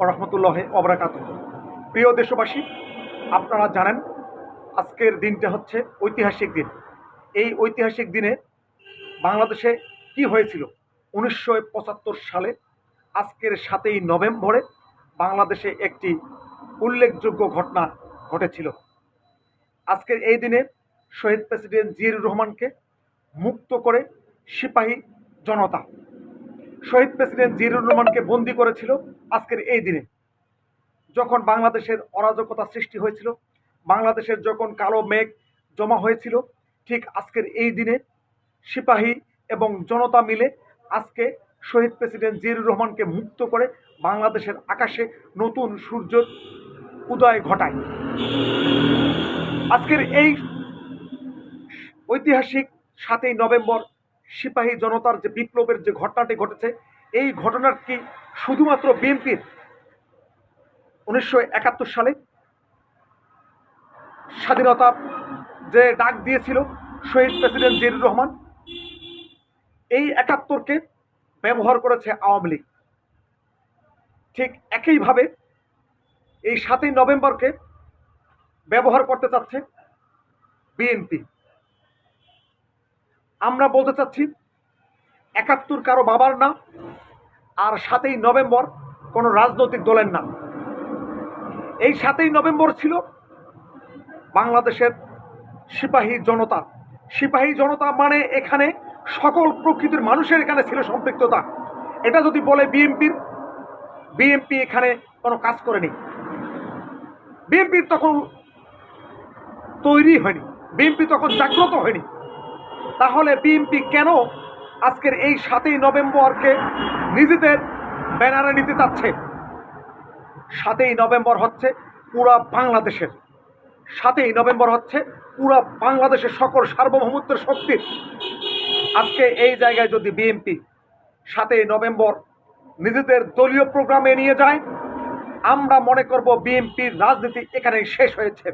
রহমতুল্লাহ অবরাকাত প্রিয় দেশবাসী, আপনারা জানেন আজকের দিনটা হচ্ছে ঐতিহাসিক দিন। এই ঐতিহাসিক দিনে বাংলাদেশে কি হয়েছিল? উনিশশো পঁচাত্তর সালে আজকের সাতই নভেম্বরে বাংলাদেশে একটি উল্লেখযোগ্য ঘটনা ঘটেছিল। আজকের এই দিনে শহীদ প্রেসিডেন্ট জিয়াউর রহমানকে মুক্ত করে সিপাহী জনতা শহীদ প্রেসিডেন্ট জিয়াউর রহমানকে বন্দি করেছিল আজকের এই দিনে। যখন বাংলাদেশের অরাজকতা সৃষ্টি হয়েছিল, বাংলাদেশের যখন কালো মেঘ জমা হয়েছিল, ঠিক আজকের এই দিনে সিপাহী এবং জনতা মিলে আজকে শহীদ প্রেসিডেন্ট জিয়াউর রহমানকে মুক্ত করে বাংলাদেশের আকাশে নতুন সূর্যের উদয় ঘটায়। আজকের এই ঐতিহাসিক সাতই নভেম্বর সিপাহী জনতার যে বিপ্লবের যে ঘটনাটি ঘটেছে, এই ঘটনার কি শুধুমাত্র বিএনপির উনিশশো একাত্তর সালে স্বাধীনতা যে ডাক দিয়েছিল শহীদ প্রেসিডেন্ট জিয়াউর রহমান, এই একাত্তরকে ব্যবহার করেছে আওয়ামী লীগ। ঠিক একইভাবে এই সাতই নভেম্বরকে ব্যবহার করতে চাচ্ছে বিএনপি। আমরা বলতে চাচ্ছি, একাত্তর কারও বাবার না আর সাতই নভেম্বর কোনো রাজনৈতিক দলের নাম। এই সাতই নভেম্বর ছিল বাংলাদেশের সিপাহী জনতা। সিপাহী জনতা মানে এখানে সকল প্রকৃতির মানুষের এখানে ছিল সম্পৃক্ততা। এটা যদি বলে বিএনপির, বিএনপি এখানে কোনো কাজ করেনি। বিএনপির তখন তৈরি হয়নি। বিএনপি তখন জাগ্রত হয়নি। তাহলে বিএনপি কেন আজকের এই সাতই নভেম্বরকে নিজেদের ব্যানারে নিতে চাচ্ছে? সাতই নভেম্বর হচ্ছে পুরা বাংলাদেশের। সাতই নভেম্বর হচ্ছে পুরা বাংলাদেশের সকল সার্বভৌমত্বের শক্তির। আজকে এই জায়গায় যদি বিএনপি সাতই নভেম্বর নিজেদের দলীয় প্রোগ্রামে নিয়ে যায়, আমরা মনে করব বিএনপির রাজনীতি এখানেই শেষ হয়েছে।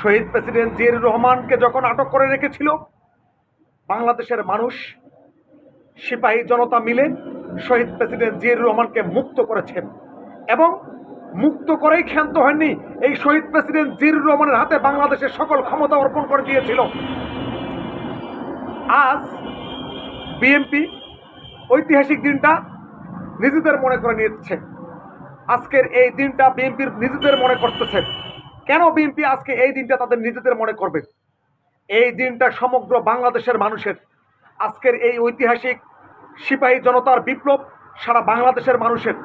শহীদ প্রেসিডেন্ট জিয়াউর রহমানকে যখন আটক করে রেখেছিল বাংলাদেশের মানুষ সিপাহী জনতা মিলে শহীদ প্রেসিডেন্ট জিয়াউর রহমানকে মুক্ত করেছেন এবং মুক্ত করেই ক্ষান্ত হয়নি এই শহীদ প্রেসিডেন্ট জিয়াউর রহমানের হাতে বাংলাদেশের সকল ক্ষমতা অর্পণ করে দিয়েছিল। আজ বিএনপি ঐতিহাসিক দিনটা নিজেদের মনে করে নিচ্ছে। আজকের এই দিনটা বিএনপির নিজেদের মনে করতেছে। কেন বিএনপি আজকে এই দিনটা তাদের নিজেদের মনে করবে? এই দিনটা সমগ্র বাংলাদেশের মানুষের। আজকের এই ঐতিহাসিক সিপাহী জনতার বিপ্লব সারা বাংলাদেশের মানুষের।